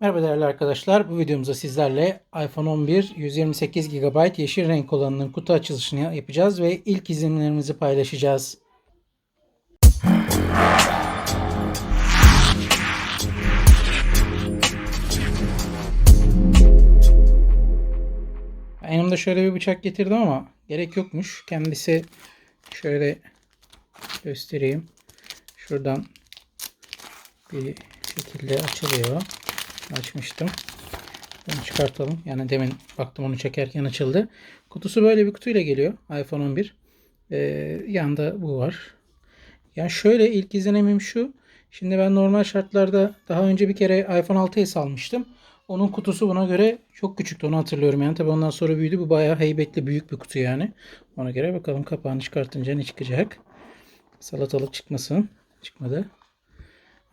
Merhaba değerli arkadaşlar. Bu videomuzda sizlerle iPhone 11 128 GB yeşil renk olanının kutu açılışını yapacağız ve ilk izlenimlerimizi paylaşacağız. Yanımda şöyle bir bıçak getirdim ama gerek yokmuş. Kendisi şöyle göstereyim. Şuradan bir şekilde açılıyor. Açmıştım. Bunu çıkartalım. Yani demin baktım onu çekerken açıldı. Kutusu böyle bir kutuyla geliyor. iPhone 11. Ee, yanında bu var. Ya şöyle ilk izlenimim şu. Şimdi ben normal şartlarda daha önce bir kere iPhone 6s almıştım. Onun kutusu buna göre çok küçüktü. Onu hatırlıyorum yani. Tabii ondan sonra büyüdü. Bu bayağı heybetli büyük bir kutu yani. Ona göre bakalım kapağını çıkartınca ne çıkacak. Salatalık çıkmasın. Çıkmadı.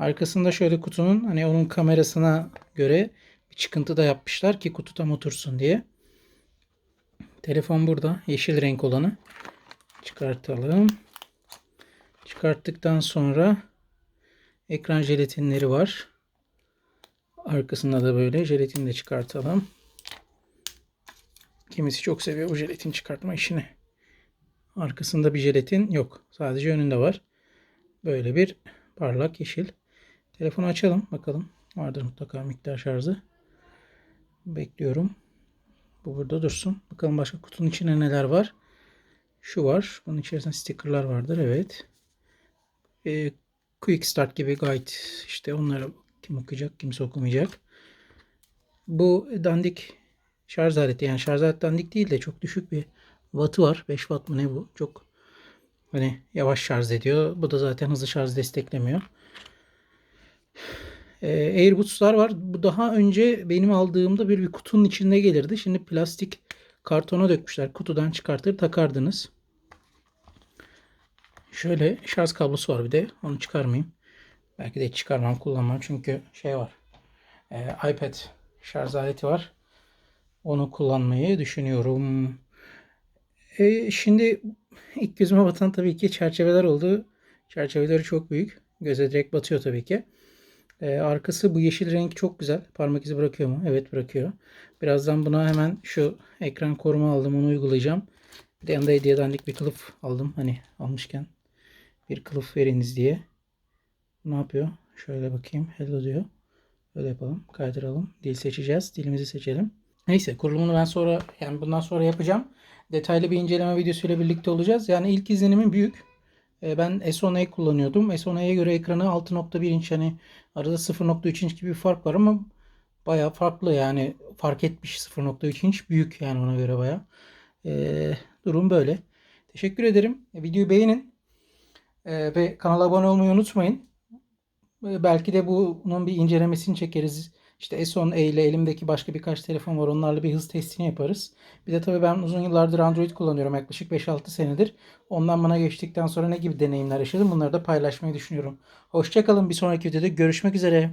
Arkasında şöyle kutunun hani onun kamerasına göre bir çıkıntı da yapmışlar ki kutu tam otursun diye. Telefon burada. Yeşil renk olanı. Çıkartalım. Çıkarttıktan sonra ekran jelatinleri var. Arkasında da böyle jelatini de çıkartalım. Kimisi çok seviyor bu jelatin çıkartma işini. Arkasında bir jelatin yok. Sadece önünde var. Böyle bir parlak yeşil. Telefonu açalım bakalım. Vardır mutlaka miktar şarjı. Bekliyorum. Bu burada dursun. Bakalım başka kutunun içinde neler var. Şu var. Bunun içerisinde stickerlar vardır. Evet. Ee, Quick Start gibi guide işte onları kim okuyacak kimse okumayacak. Bu dandik şarj aleti yani şarj aleti dandik değil de çok düşük bir wattı var. 5 watt mı ne bu? Çok hani yavaş şarj ediyor. Bu da zaten hızlı şarj desteklemiyor. Ee, Airbuds'lar var. Bu daha önce benim aldığımda bir, bir kutunun içinde gelirdi. Şimdi plastik kartona dökmüşler. Kutudan çıkartır takardınız. Şöyle şarj kablosu var bir de. Onu çıkarmayayım. Belki de hiç çıkarmam kullanmam. Çünkü şey var. Ee, iPad şarj aleti var. Onu kullanmayı düşünüyorum. Ee, şimdi ilk gözüme batan tabii ki çerçeveler oldu. Çerçeveleri çok büyük. Göze direkt batıyor tabii ki. Ee, arkası bu yeşil renk çok güzel. Parmak izi bırakıyor mu? Evet bırakıyor. Birazdan buna hemen şu ekran koruma aldım. Onu uygulayacağım. Bir de yanında hediye dandik bir kılıf aldım. Hani almışken bir kılıf veriniz diye. Ne yapıyor? Şöyle bakayım. Hello diyor. Öyle yapalım. Kaydıralım. Dil seçeceğiz. Dilimizi seçelim. Neyse kurulumunu ben sonra yani bundan sonra yapacağım. Detaylı bir inceleme videosuyla birlikte olacağız. Yani ilk izlenimin büyük. E, Ben S10e kullanıyordum. S10e'ye göre ekranı 6.1 inç hani arada 0.3 inç gibi bir fark var ama baya farklı yani fark etmiş 0.3 inç büyük yani ona göre baya. E, durum böyle. Teşekkür ederim. E, videoyu beğenin. E, ve kanala abone olmayı unutmayın. E, belki de bunun bir incelemesini çekeriz. İşte S10e ile elimdeki başka birkaç telefon var. Onlarla bir hız testini yaparız. Bir de tabii ben uzun yıllardır Android kullanıyorum. Yaklaşık 5-6 senedir. Ondan bana geçtikten sonra ne gibi deneyimler yaşadım bunları da paylaşmayı düşünüyorum. Hoşçakalın. Bir sonraki videoda görüşmek üzere.